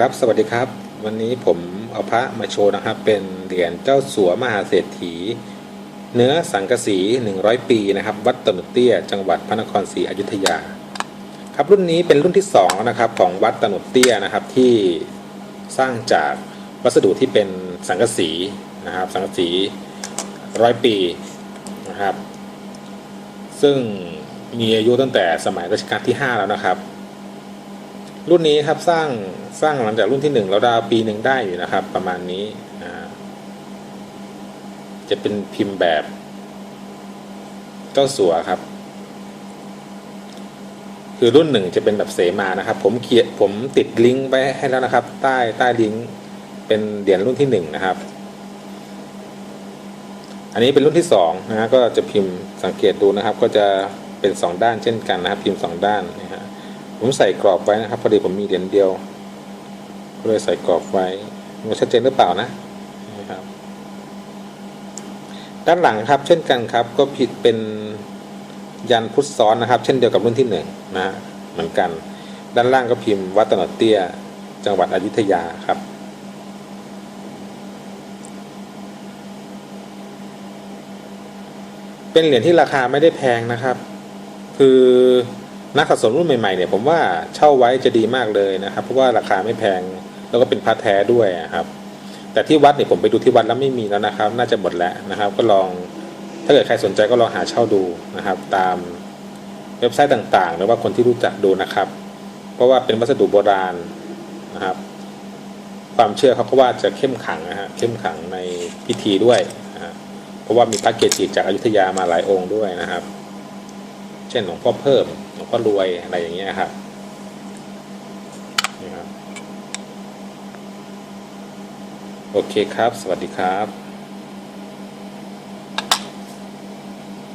ครับสวัสดีครับ วันนี้ผมเอาพระมาโชว์นะครับ เป็นเหรียญเจ้าสัวมหาเศรษฐี เนื้อสังกะสี 100 ปีนะครับ วัดตนุเตี้ย จังหวัดพระนครศรีอยุธยา ครับรุ่นนี้เป็นรุ่นที่สองนะครับของวัดตนุเตี้ยนะครับที่สร้างจากวัสดุที่เป็นสังกะสีนะครับ สังกะสีร้อยปีนะครับ ซึ่งมีอายุตั้งแต่สมัยรัชกาลที่ 5 แล้วนะครับ รุ่นนี้ครับสร้างสร้างหลังจากรุ่นที่หนึ่งแล้วดาวปีหนึ่งได้อยู่นะครับ ประมาณนี้จะเป็นพิมพ์แบบเจ้าสัวครับ คือรุ่นหนึ่งจะเป็นแบบเสมานะครับ ผมเขียนผมติดลิงก์ไว้ให้แล้วนะครับ ใต้ใต้ลิงก์เป็นเหรียญรุ่นที่หนึ่งนะครับ อันนี้เป็นรุ่นที่สองนะฮะก็จะพิมพ์สังเกตดูนะครับ ก็จะเป็นสองด้านเช่นกันนะครับ พิมพ์สองด้านนะฮะ ผมใส่กรอบไว้นะครับ พอดีผมมีเหรียญเดียวก็เลยใส่กรอบไว้มันชัดเจนหรือเปล่านะนะครับ ด้านหลังครับ เช่นกันครับ ก็ผิดเป็นยันพุทธซ้อนนะครับ เช่นเดียวกับรุ่นที่หนึ่งนะฮะเหมือนกัน ด้านล่างก็พิมพ์วัดตนดเตี้ย จังหวัดอยุธยาครับเป็นเหรียญที่ราคาไม่ได้แพงนะครับ คือ นักสะสมรุ่นใหม่ๆเนี่ยผมว่าเช่าไว้จะดีมากเลยนะครับ เพราะว่าราคาไม่แพงแล้วก็เป็นพระแท้ด้วยครับแต่ที่วัดเนี่ยผมไปดูที่วัดแล้วไม่มีแล้วนะครับ น่าจะหมดแล้วนะครับ ก็ลองถ้าเกิดใครสนใจก็ลองหาเช่าดูนะครับ ตามเว็บไซต์ต่างๆ หรือว่าคนที่รู้จักดูนะครับ เพราะว่าเป็นวัสดุโบราณนะครับ ความเชื่อเขาก็ว่าจะเข้มขังนะฮะเข้มขังในพิธีด้วยนะฮะเพราะว่ามีพระเกจิจากอายุธยามาหลายองค์ด้วยนะครับ เช่นหลวงพ่อเพิ่มหลวงพ่อรวยอะไรอย่างเงี้ยครับนี่ครับ โอเคครับ สวัสดีครับ